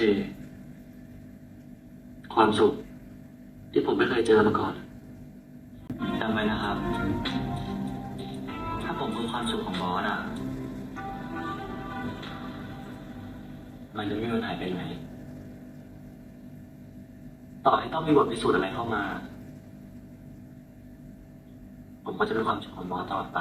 ชความสุข ที่ผมไม่เคยเจอมาก่อนจำไว้นะครับ ถ้าผมคือความสุขของบอสอะ มันจะไม่มีวันหายไปไหน ต่อให้ต้องมีบทพิสูจน์อะไรเข้ามา ผมก็จะเป็นความสุขของบอสตลอดไป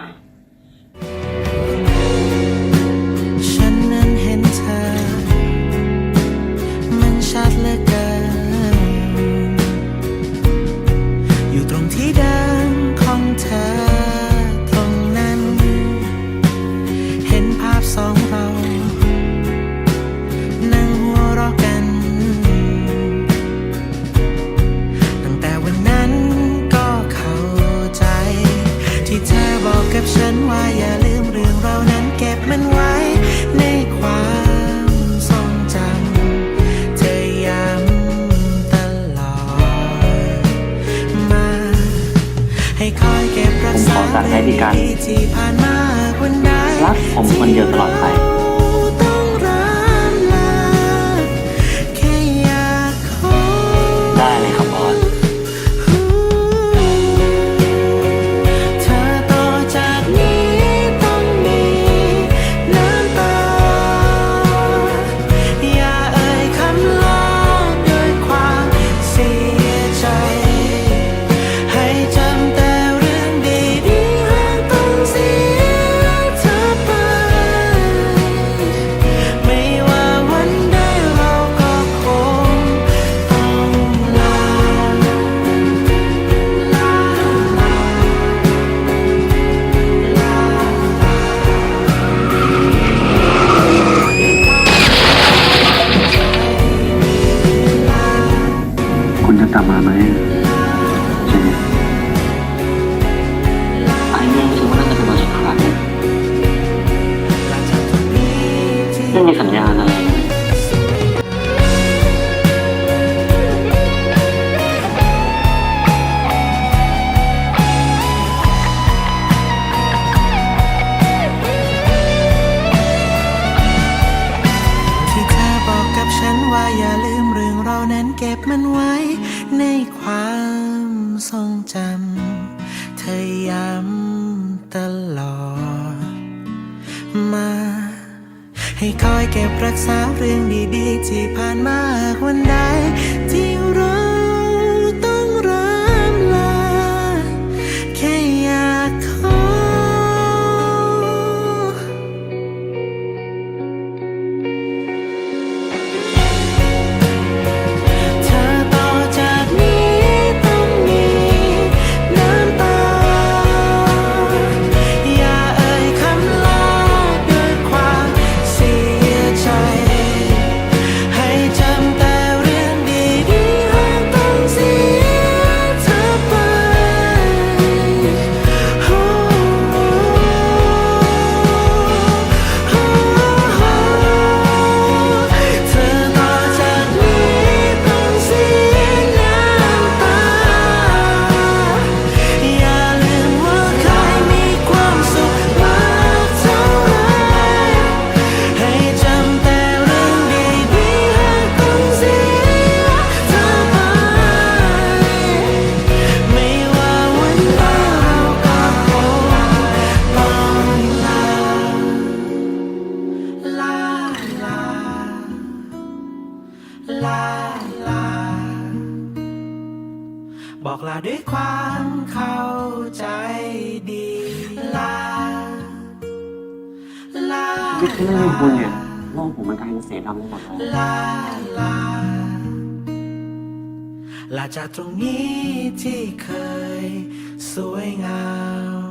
ที่เธอบอกกับฉันว่าอย่าลืมเรื่องเรานั้นเก็บมันไว้ในความทรงจำเธอย้ำตลอดมา ให้คอยเก็บรักษาผมขอสั่งให้พี่กันเรื่องดีที่ผ่านมาคนใดรักผมคนเดียวตลอดไป ไม่มีสัญญาณอะไรที่เธอบอกกับฉันว่าอย่าลืมเรื่องเรานั้นเก็บมันไว้ในความทรงจำ เธอย้ำตลอด คอยเก็บรักษาเรื่องดีๆที่ผ่านมาวันใด อกลาด้วยความเข้าใจดีลาลาคิดที่เรื่องคุณเนี่ยโลกผมมันกลายเป็นสีดำไปหมดเลยลาลาลาจากตรงนี้ที่เคยสวยงาม